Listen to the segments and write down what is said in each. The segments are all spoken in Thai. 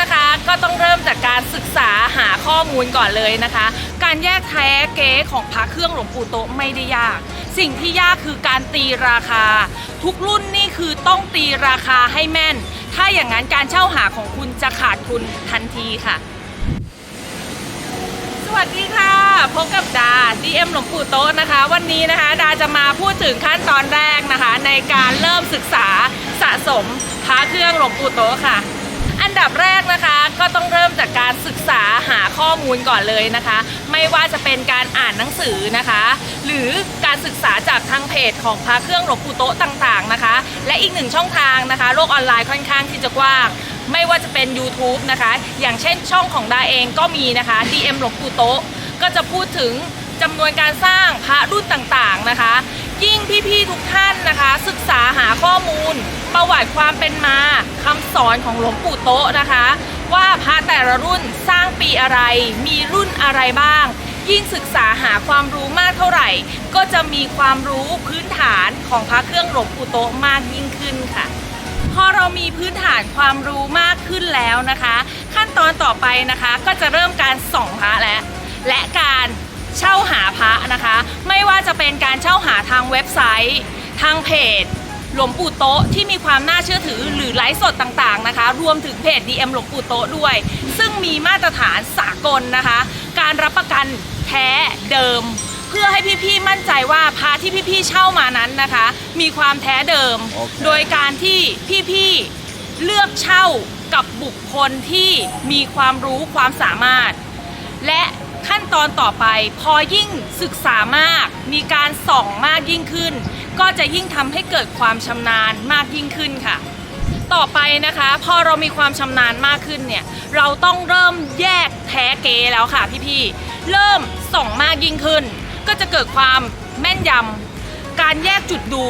นะคะ ก็ต้องเริ่มจากการศึกษาหาข้อมูลก่อนเลยนะคะ การแยกแท้เก๊ของพระเครื่องหลวงปู่โตะไม่ได้ยาก สิ่งที่ยากคือการตีราคา ทุกรุ่นนี่คือต้องตีราคาให้แม่น ถ้าอย่างนั้นการเช่าหาของคุณจะขาดทุนทันทีค่ะ สวัสดีค่ะพบกับดา DM หลวงปู่โต๊ะนะคะ วันนี้นะคะ ดาจะมาพูดถึงขั้นตอนแรกนะคะ ในการเริ่มศึกษาสะสมพระเครื่องหลวงปู่โต๊ะค่ะ นดับแรกนะคะ ก็ต้องเริ่มจากการศึกษาหาข้อมูลก่อนเลยนะคะ ไม่ว่าจะเป็นการอ่านหนังสือนะคะ หรือการศึกษาจากทางเพจของพระเครื่องหลวงปู่โต๊ะต่างๆนะคะ และอีกหนึ่งช่องทางนะคะ โลกออนไลน์ค่อนข้างที่จะกว้างไม่ว่าจะเป็น YouTube นะคะ อย่างเช่นช่องของดาเองก็มีนะคะ DM หลวงปู่โต๊ะก็จะพูดถึงจำนวนการสร้างพระรุ่นต่างๆนะคะ ยิ่งพี่ๆทุกท่านนะคะ ศึกษาหาข้อมูล ประวัติความเป็นมาคำสอนของหลวงปู่โต๊ะนะคะ ว่าพระแต่ละรุ่นสร้างปีอะไร มีรุ่นอะไรบ้าง ยิ่งศึกษาหาความรู้มากเท่าไหร่ ก็จะมีความรู้พื้นฐานของพระเครื่องหลวงปู่โต๊ะมากยิ่งขึ้นค่ะพอเรามีพื้นฐานความรู้มากขึ้นแล้วนะคะ ขั้นตอนต่อไปนะคะก็จะเริ่มการส่องพระและและการเช่าหาพระนะคะ ไม่ว่าจะเป็นการเช่าหาทางเว็บไซต์ ทางเพจ หลวงปู่โต๊ะที่มีความน่าเชื่อถือหรือไลฟ์สดต่างๆนะคะ รวมถึงเพจ DM หลวงปู่โต๊ะด้วย ซึ่งมีมาตรฐานสากลนะคะ การรับประกันแท้เดิม เพื่อให้พี่ๆมั่นใจว่าพระที่พี่ๆเช่ามานั้นนะคะ มีความแท้เดิมโอเคโดยการที่พี่ๆเลือกเช่ากับบุคคลที่มีความรู้ความสามารถ และขั้นตอนต่อไปพอยิ่งศึกษามาก มีการส่องมากยิ่งขึ้น ก็จะยิ่งทำให้เกิดความชำนาญมากยิ่งขึ้นค่ะ ต่อไปนะคะพอเรามีความชำนาญมากขึ้นเนี่ยเราต้องเริ่มแยกแท้เกแล้วค่ะพี่ๆเริ่มส่องมากยิ่งขึ้น ก็จะเกิดความแม่นยำการแยกจุดดู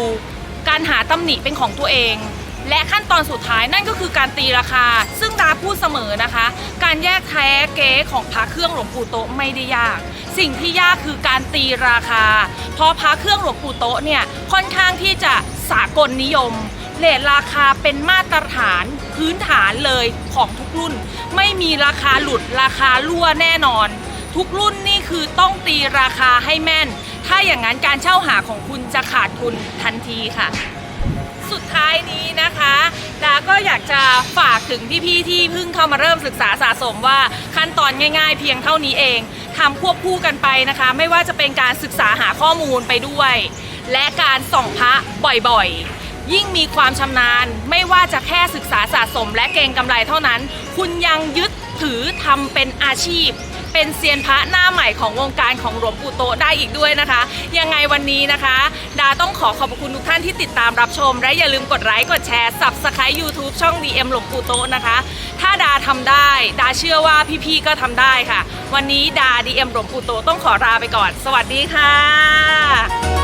การหาตำหนิเป็นของตัวเอง และขั้นตอนสุดท้ายนั่นก็คือการตีราคา ซึ่งดาพูดเสมอนะคะ การแยกแท้เก๊ของพระเครื่องหลวงปู่โตะไม่ได้ยาก สิ่งที่ยากคือการตีราคา เพราะพระเครื่องหลวงปู่โตะเนี่ยค่อนข้างที่จะสากลนิยมเลทราคาเป็นมาตรฐานพื้นฐานเลยของทุกรุ่น ไม่มีราคาหลุดราคารั่วแน่นอน ทุกรุ่นนี่คือต้องตีราคาให้แม่น ถ้าอย่างนั้นการเช่าหาของคุณจะขาดทุนทันทีค่ะ สุดท้ายนี้นะคะดาก็อยากจะฝากถึงพี่ๆที่เพิ่งเข้ามาเริ่มศึกษาสะสมว่าขั้นตอนง่ายๆ เพียงเท่านี้เองทำควบคู่กันไปนะคะ ไม่ว่าจะเป็นการศึกษาหาข้อมูลไปด้วย และการส่องพระบ่อยๆยิ่งมีความชำนาญไม่ว่าจะแค่ศึกษาสะสมและเก็งกำไรเท่านั้น คุณยังยึดถือทำเป็นอาชีพ เป็นเซียนพระหน้าใหม่ของวงการของหลวงปู่โตได้อีกด้วยนะคะ ยังไงวันนี้นะคะ ดาต้องขอขอบคุณทุกท่านที่ติดตามรับชม และอย่าลืมกดไลค์กดแชร์ Subscribe YouTube ช่อง DM หลวงปู่โตนะคะ ถ้าดาทำได้ ดาเชื่อว่าพี่ๆก็ทำได้ค่ะ วันนี้ดา DM หลวงปู่โตต้องขอลาไปก่อน สวัสดีค่ะ